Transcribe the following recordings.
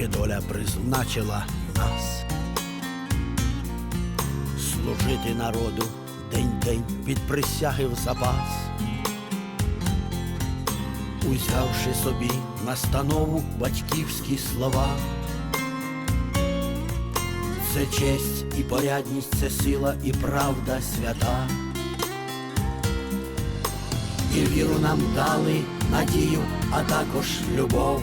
чи доля призначила нас служити народу день-день під присяги в запас, узявши собі настанову батьківські слова. Це честь і порядність, це сила і правда свята. І віру нам дали, надію, а також любов.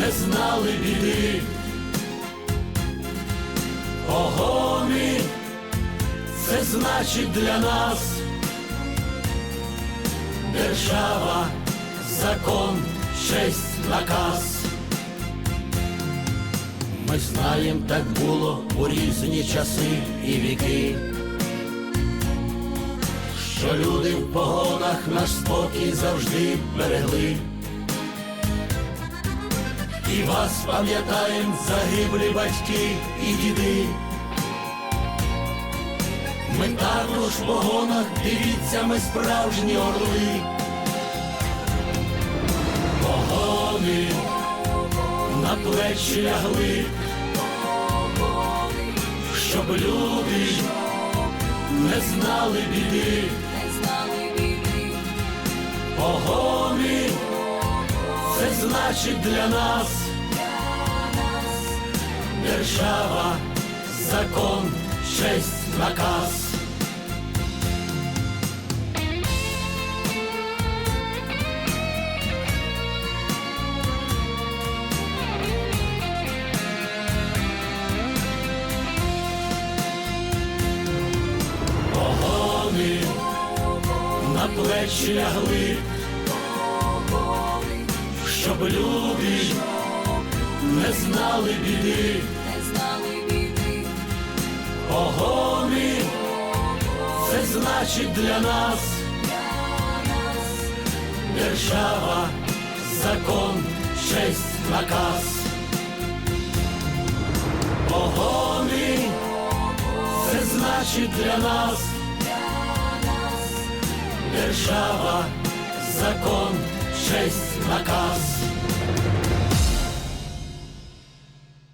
не знали біди. Погони це значить для нас держава, закон, честь, наказ. Ми знаєм, так було у різні часи і віки, що люди в погонах наш спокій завжди берегли. І вас пам'ятаєм загиблі батьки і діди. Ми також в погонах, дивіться, ми справжні орли. Погони на плечі лягли, щоб люди не знали біди. Значить для нас держава, закон, честь, наказ. На плечі лягли, щоб люди не знали біди. не знали біди, Погони це значить для нас держава, закон, честь, наказ. Погони це значить для нас держава, закон, честь, наказ.